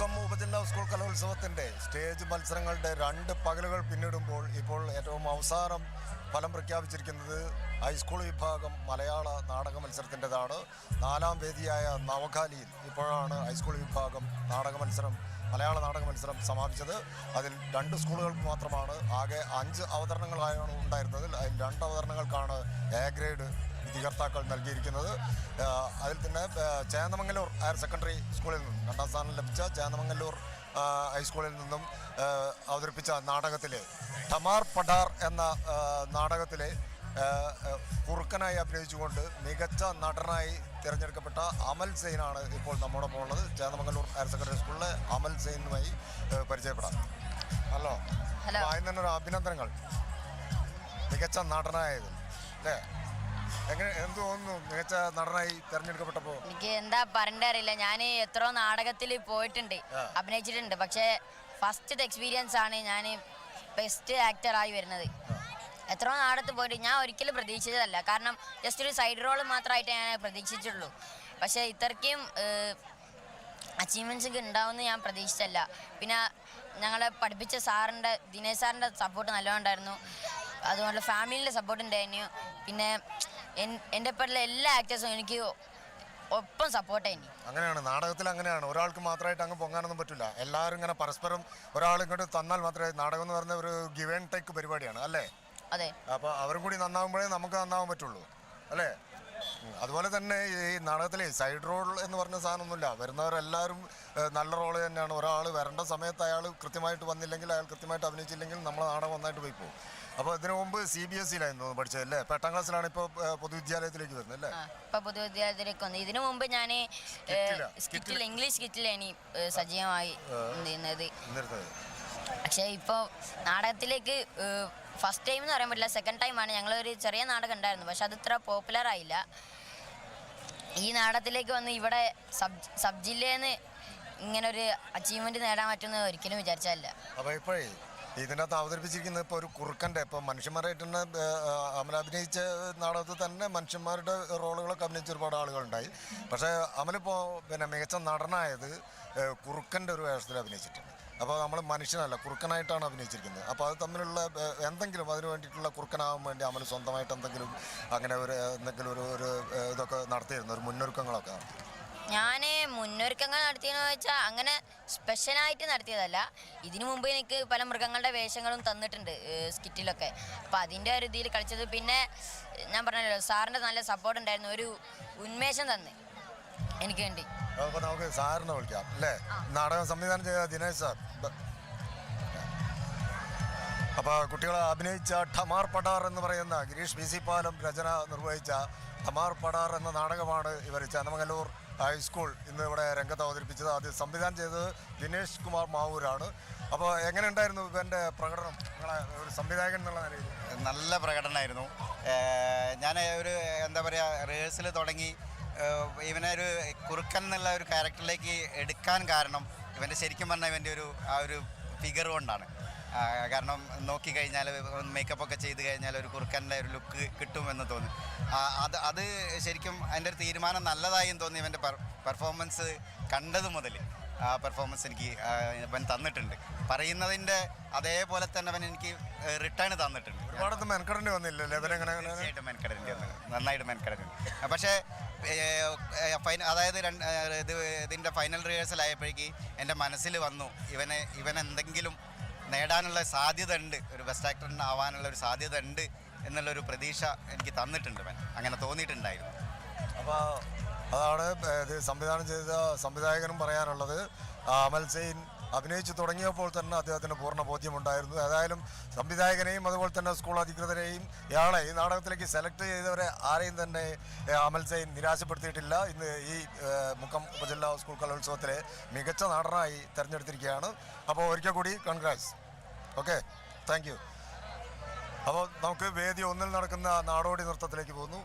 മുക്കം ഉപജില്ലാ school കലോത്സവത്തിന്റെ stage മത്സരങ്ങളുടെ രണ്ട് പകലുകൾ പിന്നിടുമ്പോൾ ഇപ്പോൾ ഏറ്റവും അവസാനം ഫലം പ്രഖ്യാപിച്ചിരിക്കുന്നത് ഹൈസ്കൂൾ വിഭാഗം മലയാള നാടക മത്സരത്തിന്റെതാണ്. നാലാം വേദിയായ നവഖാലിയിൽ ഇപ്പോഴാണ് ഹൈസ്കൂൾ വിഭാഗം നാടക മത്സരം മലയാള നാടക മത്സരം സമാപിച്ചത്. അതിൽ രണ്ട് സ്കൂളുകൾക്ക് മാത്രമാണ്. ആകെ അഞ്ച് അവതരണങ്ങളായാണ് ഉണ്ടായിരുന്നത്. അതിൽ രണ്ട് അവതരണങ്ങൾക്കാണ് എ ഗ്രേഡ് വിധികർത്താക്കൾ നൽകിയിരിക്കുന്നത്. അതിൽ തന്നെ ചേന്നമംഗല്ലൂർ ചേന്നമംഗലൂർ ഹയർ സെക്കൻഡറി സ്കൂളിൽ നിന്നും രണ്ടാം സ്ഥാനം ലഭിച്ച ചേന്നമംഗലൂർ ഹൈസ്കൂളിൽ നിന്നും അവതരിപ്പിച്ച നാടകത്തിലെ ടമാർ പടാർ എന്ന നാടകത്തിലെ കുറുക്കനായി അഭിനയിച്ചുകൊണ്ട് മികച്ച നടനായി തിരഞ്ഞെടുക്കപ്പെട്ട അമൽ സെയിനാണ് ഇപ്പോൾ നമ്മോടൊപ്പം ഉള്ളത്. ചേന്നമംഗലൂർ ഹയർ സെക്കൻഡറി സ്കൂളിലെ അമൽ സെയിനുമായി പരിചയപ്പെടാം. ഹലോ. ഹലോ. അതിന് തന്നെ ഒരു അഭിനന്ദനങ്ങൾ. മികച്ച നടനായത്. അല്ലേ? എങ്ങനെ എന്ത് തോന്നുന്നു? മികച്ച നടനായി തെരഞ്ഞെടുക്കപ്പെട്ടപ്പോ? എനിക്ക് എന്താ പറഞ്ഞറിയില്ല അറിയില്ല. ഞാൻ എത്രയോ നാടകത്തിൽ പോയിട്ടുണ്ട്. അഭിനയിച്ചിട്ടുണ്ട്. പക്ഷേ ഫസ്റ്റ് എക്സ്പീരിയൻസ് ആണ് ഞാൻ ബെസ്റ്റ് ആക്ടറായി വരുന്നത്. എത്രയോ നാടകത്തിൽ പോയിട്ട് ഞാൻ ഒരിക്കലും പ്രതീക്ഷിച്ചതല്ല. കാരണം ജസ്റ്റ് ഒരു സൈഡ് റോൾ മാത്രമായിട്ട് ഞാൻ പ്രതീക്ഷിച്ചിട്ടുള്ളൂ. പക്ഷേ ഇത്രയ്ക്കും അച്ചീവ്മെന്റ്സ് ഒക്കെ ഉണ്ടാവുമെന്ന് ഞാൻ പ്രതീക്ഷിച്ചല്ല പിന്നെ ഞങ്ങളെ പഠിപ്പിച്ച സാറിന്റെ ദിനേശ് സാറിന്റെ സപ്പോർട്ട് നല്ലോണം ഉണ്ടായിരുന്നു. അതുപോലെ ഫാമിലിയുടെ സപ്പോർട്ട് ഉണ്ടായിരുന്നു. പിന്നെ എന്റെ ഒപ്പമുള്ള എല്ലാ ആക്ടേഴ്സും എനിക്ക് ഒപ്പം സപ്പോർട്ട് ചെയ്യുന്നു അങ്ങനെയാണ് നാടകത്തിൽ അങ്ങനെയാണ്. ഒരാൾക്ക് മാത്രമായിട്ട് അങ്ങ് പൊങ്ങാനൊന്നും പറ്റില്ല. എല്ലാവരും ഇങ്ങനെ പരസ്പരം ഒരാൾ ഇങ്ങോട്ട് തന്നാൽ മാത്രമേ നാടകം എന്ന് പറഞ്ഞ ഒരു ഗിവൻ ആൻഡ് ടേക്ക് പരിപാടിയാണ് അല്ലേ? അതെ. അപ്പോൾ അവരും കൂടി നന്നാവുമ്പോഴേ നമുക്ക് നന്നാവാൻ പറ്റുള്ളൂ അല്ലേ. അതുപോലെ തന്നെ ഈ നാടകത്തിലെ സൈഡ് റോൾ എന്ന് പറഞ്ഞ സാധനമൊന്നുമില്ല. വരുന്നവരെല്ലാവരും നല്ല റോൾ തന്നെയാണ്. ഒരാൾ വരേണ്ട സമയത്ത് അയാൾ കൃത്യമായിട്ട് വന്നില്ലെങ്കിൽ അയാൾ കൃത്യമായിട്ട് അഭിനയിച്ചില്ലെങ്കിൽ നമ്മൾ നാടകം നന്നായിട്ട് പോയി പോകും. അപ്പോൾ ഇതിനു മുമ്പ് സി ബി എസ് സിയിലായിരുന്നു പഠിച്ചത് അല്ലേ? എട്ടാം ക്ലാസ്സിലാണ് ഇപ്പോൾ പൊതുവിദ്യാലയത്തിലേക്ക് വരുന്നത് അല്ലേ? ഇപ്പോൾ ഇപ്പൊ പൊതുവിദ്യാലയത്തിലേക്ക് വന്നു. ഇതിനു മുമ്പ് ഞാൻ? സ്കിറ്റിൽ ഇംഗ്ലീഷ് സ്കിറ്റിലാണ് സജീവമായി നിന്നത്. പക്ഷേ ഇപ്പോൾ നാടകത്തിലേക്ക് ഫസ്റ്റ് ടൈം എന്ന് പറയാൻ പറ്റില്ല സെക്കൻഡ് ടൈമാണ് ഞങ്ങളൊരു ചെറിയ നാടകം ഉണ്ടായിരുന്നു പക്ഷെ അത് ഇത്ര പോപ്പുലർ ആയില്ല. ഈ നാടത്തിലേക്ക് വന്ന് ഇവിടെ സബ് സബ് ജില്ലയിൽ നിന്ന് ഇങ്ങനെ ഒരു അച്ചീവ്മെന്റ് നേടാൻ പറ്റുമെന്ന് ഒരിക്കലും വിചാരിച്ചല്ല അപ്പോൾ ഇപ്പോഴേ ഇതിനകത്ത് അവതരിപ്പിച്ചിരിക്കുന്നത് ഇപ്പോൾ ഒരു കുറുക്കന്റെ ഇപ്പോൾ മനുഷ്യന്മാരായിട്ട് തന്നെ അമൽ അഭിനയിച്ച നാടകത്തിൽ തന്നെ മനുഷ്യന്മാരുടെ റോളുകളൊക്കെ അഭിനയിച്ച ഒരുപാട് ആളുകളുണ്ടായി. പക്ഷേ അമലിപ്പോൾ പിന്നെ മികച്ച നടനായത് കുറുക്കന്റെ ഒരു വേഷത്തിൽ അഭിനയിച്ചിട്ടുണ്ട്. അപ്പോൾ നമ്മൾ മനുഷ്യനല്ല കുറുക്കനായിട്ടാണ് അഭിനയിച്ചിരിക്കുന്നത്. അപ്പോൾ അത് തമ്മിലുള്ള എന്തെങ്കിലും അതിന് വേണ്ടിയിട്ടുള്ള കുറുക്കനാവാൻ വേണ്ടി അമൽ സ്വന്തമായിട്ട് എന്തെങ്കിലും അങ്ങനെ ഒരു എന്തെങ്കിലും ഒരു ഒരു ഇതൊക്കെ നടത്തിയിരുന്നു ഒരു മുന്നൊരുക്കങ്ങളൊക്കെ? ഞാൻ മുന്നൊരുക്കങ്ങൾ നടത്തിയെന്ന് വെച്ചാൽ അങ്ങനെ സ്പെഷ്യലായിട്ട് നടത്തിയതല്ല. ഇതിനു മുമ്പ് എനിക്ക് പല മൃഗങ്ങളുടെ വേഷങ്ങളും തന്നിട്ടുണ്ട് സ്കിറ്റിലൊക്കെ. അപ്പോൾ അതിന്റെ ഒരു ഇതിൽ കളിച്ചത് പിന്നെ ഞാൻ പറഞ്ഞല്ലോ സാറിന്റെ നല്ല സപ്പോർട്ട് ഉണ്ടായിരുന്നു ഒരു ഉന്മേഷം തന്ന്. എനിക്ക് വേണ്ടി. അപ്പോൾ നമുക്ക് സാറിനെ വിളിക്കാം അല്ലേ? നാടകം സംവിധാനം ചെയ്ത ദിനേശ് സാർ. അപ്പൊ അപ്പോൾ കുട്ടികളെ അഭിനയിച്ച ഠമാർ പടാർ എന്ന് പറയുന്ന ഗിരീഷ് ബി സി പാലം രചന നിർവഹിച്ച ഠമാർ പടാർ എന്ന നാടകമാണ് ഇവർ ചന്ദമംഗലൂർ ഹൈസ്കൂൾ ഇന്ന് ഇവിടെ രംഗത്ത് അവതരിപ്പിച്ചത്. അത് സംവിധാനം ചെയ്തത് ദിനേശ് കുമാർ മാവൂരാണ്. അപ്പോൾ എങ്ങനെ ഉണ്ടായിരുന്നു ഇവന്റെ പ്രകടനം? നിങ്ങളെ ഒരു സംവിധായകൻ എന്നുള്ള നിലയിൽ. നല്ല പ്രകടനമായിരുന്നു. ഞാൻ ഒരു എന്താ പറയുക റിഹേഴ്സൽ തുടങ്ങി ഇവനെ ഒരു കുറുക്കൻ എന്നുള്ള ഒരു ക്യാരക്ടറിലേക്ക് എടുക്കാൻ കാരണം ഇവന്റെ ശരിക്കും പറഞ്ഞാൽ ഇവന്റെ ഒരു ആ ഒരു ഫിഗർ കൊണ്ടാണ്. കാരണം നോക്കിക്കഴിഞ്ഞാൽ മേക്കപ്പ് ഒക്കെ ചെയ്ത് കഴിഞ്ഞാൽ ഒരു കുറുക്കന്റെ ഒരു ലുക്ക് കിട്ടുമെന്ന് തോന്നി. അത് അത് ശരിക്കും അതിന്റെ ഒരു തീരുമാനം നല്ലതായും തോന്നി ഇവന്റെ പെർഫോമൻസ് കണ്ടത് മുതൽ. ആ പെർഫോമൻസ് എനിക്ക് അവൻ ഇവൻ തന്നിട്ടുണ്ട്. പറയുന്നതിന്റെ അതേപോലെ തന്നെ അവൻ എനിക്ക് റിട്ടേൺ തന്നിട്ടുണ്ട്. ഒരുപാടൊന്നും മെനക്കെടേണ്ടി വന്നില്ലല്ലേ മെനക്കെടേണ്ടി വന്നു. നന്നായിട്ട് മെനക്കെടേണ്ടി പക്ഷേ ഫൈന അതായത് രണ്ട് ഇത് ഇതിന്റെ ഫൈനൽ റിഹേഴ്സൽ ആയപ്പോഴേക്ക് എന്റെ മനസ്സിൽ വന്നു ഇവനെ ഇവൻ എന്തെങ്കിലും നേടാനുള്ള സാധ്യത ഉണ്ട് ഒരു ബെസ്റ്റ് ആക്ടറിന് ആവാനുള്ള ഒരു സാധ്യത ഉണ്ട് എന്നുള്ളൊരു പ്രതീക്ഷ എനിക്ക് തന്നിട്ടുണ്ട് ഇവൻ. അങ്ങനെ തോന്നിയിട്ടുണ്ടായിരുന്നു. അപ്പോൾ അതാണ് ഇത് സംവിധാനം ചെയ്ത സംവിധായകനും പറയാനുള്ളത് അമൽ സെയിൻ അഭിനയിച്ചു തുടങ്ങിയപ്പോൾ തന്നെ അദ്ദേഹത്തിന് പൂർണ ബോധ്യമുണ്ടായിരുന്നു. ഏതായാലും സംവിധായകനെയും അതുപോലെ തന്നെ സ്കൂൾ അധികൃതരെയും ഇയാളെ ഈ നാടകത്തിലേക്ക് സെലക്ട് ചെയ്തവരെ ആരെയും തന്നെ അമൽ സൈൻ നിരാശപ്പെടുത്തിയിട്ടില്ല. ഇന്ന് ഈ മുക്കം ഉപജില്ലാ സ്കൂൾ കലോത്സവത്തിലെ മികച്ച നടനായി തിരഞ്ഞെടുത്തിരിക്കുകയാണ്. അപ്പോൾ ഒരിക്കൽ കൂടി കൺഗ്രാറ്റ്സ് ഓക്കെ താങ്ക് അപ്പോൾ നമുക്ക് വേദി ഒന്നിൽ നടക്കുന്ന നാടോടി നൃത്തത്തിലേക്ക് പോകുന്നു.